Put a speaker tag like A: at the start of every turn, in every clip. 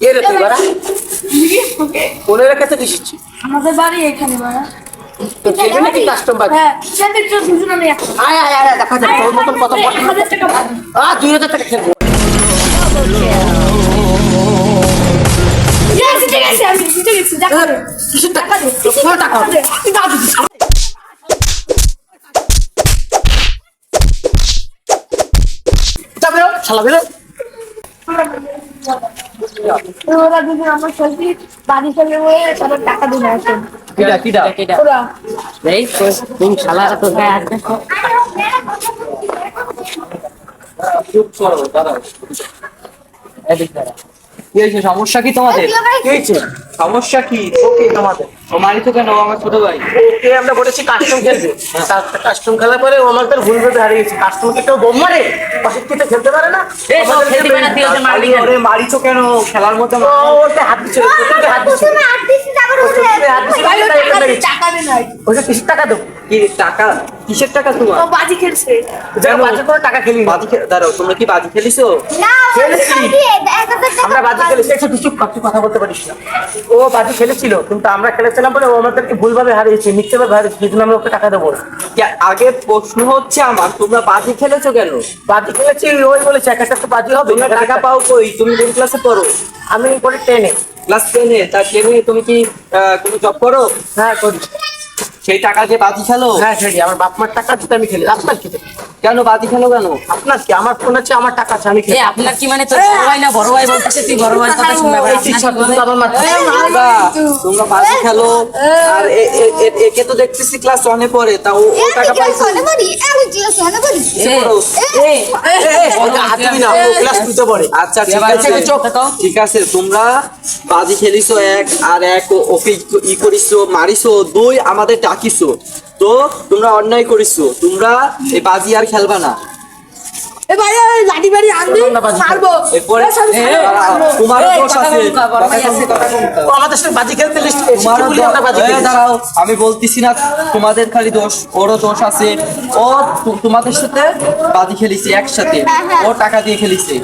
A: কে রে তুই বাড়া? কোনের কাছে দিছিস
B: আমাদের বাড়ি এখানে বাড়া। হ্যাঁ
A: দুই হাজার টাকা খেলব
B: গেছি, টাকা?
A: শালা বেরো।
C: সমস্যা কি তোমাদের? সমস্যা কি?
A: তোমাদের?
C: ও মারিতো কেন? আমার ছোট ভাই।
A: ওকে আমরা বলেছি কাস্টম খেলবে। কাস্টম খেলার পরে ও আমাদের ভুল ভেবে হারিয়েছে কাস্টমকে কেউ বোম মারে? অশিক্ষিত খেলতে পারে না?
C: এই সব খেলতে পারে না, তুই ওকে মারলি কেন? মারিছো কেন? খেলার মধ্যে
A: ও, ওকে হাত ওকে হাত দিচ্ছে ওকে হাত দিচ্ছে
B: ভাই, ও
A: তাই
B: টাকা
A: এটা
B: দে,
A: দেখছি। ওকে কিসের টাকা দেবো?
C: কি টাকা? কিসের টাকা তোমার?
B: ও বাজি খেলছে।
A: যারা বাজে করে টাকা খেলি।
C: বাজি দাঁড়াও তোমরা কি বাজি খেলিছো?
A: আমরা বাজি খেলেছি। একটু কর, তুই কথা বলতে পারিস না। ও বাজি খেলেছিল কিন্তু আমরা খেলেছিলাম বলে ও আমাদেরকে ভুলভাবে হারিয়েছে মিথ্যেভাবে হারিয়েছে জন্য আমরা ওকে টাকা দেবো না।
C: আগে প্রশ্ন হচ্ছে আমার তোমরা বাজি খেলেছো কেন?
A: বাজি খেলেছি ওই বলেছে এক একটা তো বাজি হবে।
C: তোমরা টাকা পাও কই? তুমি কোন ক্লাসে পড়ো?
A: আমি পরে টেনে
C: ক্লাস টেনে তা টেনে তুমি কি আহ, কোনো জব করো?
A: হ্যাঁ করি।
C: সেই টাকা যে বাজি খেলো?
A: হ্যাঁ সেটি আমার বাপ মার টাকা দিতে আমি খেলি আপনার কি
C: কেন বাজি খেলো কেন?
A: আপনার কি? আমার ফোন আছে আমার টাকা আছে আমি
D: এ আপনার কি মানে তোর বড় ভাই না বড় ভাই বলতেছে? তুই বড় ভাইয়ের কথা শুনবে
A: এই শিক্ষা কিন্তু আমার
C: তোমরা তোমরা বাজি খেলো। আর এ- এ- এ- একে তো দেখতেছি ক্লাস ওয়ানে পড়ে তা ও টাকা পাইছে। এ পড়ো।
A: এই, এই, ওকে হাত দিবি না, ও ক্লাস টুতে পড়ে।
C: আচ্ছা ঠিক আছে। ঠিক আছে তোমরা বাজি খেলিছো এক আর এক ও- ওকে ই- ই করিছো মারিছো দুই আমাদের ডাকিছো। তো তোমরা অন্যায় করিছো। তোমরা এই বাজি আর খেলবা না।
B: এ ভাই এই লাঠি বাড়ি আনবি মারবো।
C: এরপরে। তোমার দোষ আছে।
A: আমাদের সাথে বাজি খেলতে লিস্ট
C: তোমার
A: বাজি খেলি।
C: দাঁড়াও আমি বলতেছি না তোমাদের খালি দোষ ওরও দোষ আছে। ও তোমাদের সাথে বাজি খেলিছে একসাথে। ও টাকা দিয়ে খেলিছে।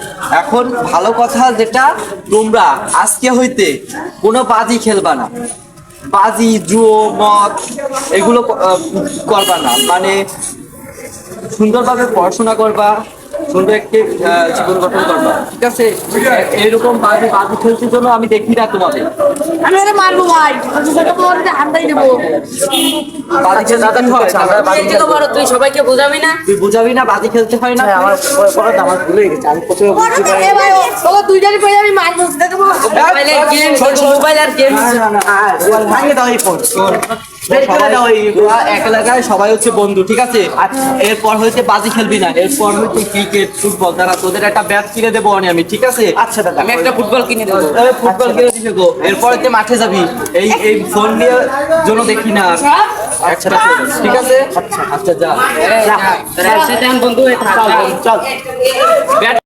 C: এখন ভালো কথা যেটা তোমরা আজকে হইতে কোনো বাজি খেলবা না। বাজি জুয়ো মদ এগুলো করবা না। মানে সুন্দরভাবে পড়াশোনা করবা সুন্দর একটি জীবন গঠন করবা ঠিক আছে এরকম বাজি বাজি খেলতে জন্য আমি দেখি না তোমাদের
B: আমি ওরে মারবো ভাই হান্দাই দেবো
C: বাজি খেলতে
A: দাদা ঠিক আছে, আমরা বাজি
D: থেকে বড় তুই সবাইকে বোঝাবি না
C: তুই বুঝাবি না বাজি খেলতে হয় না
A: হ্যাঁ, আমার পরে আমার ভুলে গেছে আমি প্রথমে বুঝতে পারি
B: ভাই ও দুইটারই পেয়ে আমি মারবো সেটা দেবো
D: মোবাইলের গেম মোবাইল আর গেম
A: দাও এই ফোন দাও এই
C: তোরা এক এলাকায় সবাই হচ্ছে বন্ধু ঠিক আছে? এরপর হইতে বাজি খেলবি না। এরপর হইতে ক্রিকেট ফুটবল তারা তোদের একটা ব্যাট কিনে দেবো আমি ঠিক আছে?
A: আচ্ছা দাদা।
D: আমি একটা ফুটবল কিনে দেবো।
C: ফুটবল কিনে দিবে গো। এরপর হইতে মাঠে যাবি। এই এই ফোন নিয়ে জন্য দেখি না। আচ্ছা ঠিক আছে? আচ্ছা যা।
D: একসাথে এখন বন্ধু
A: চল
D: ব্যাট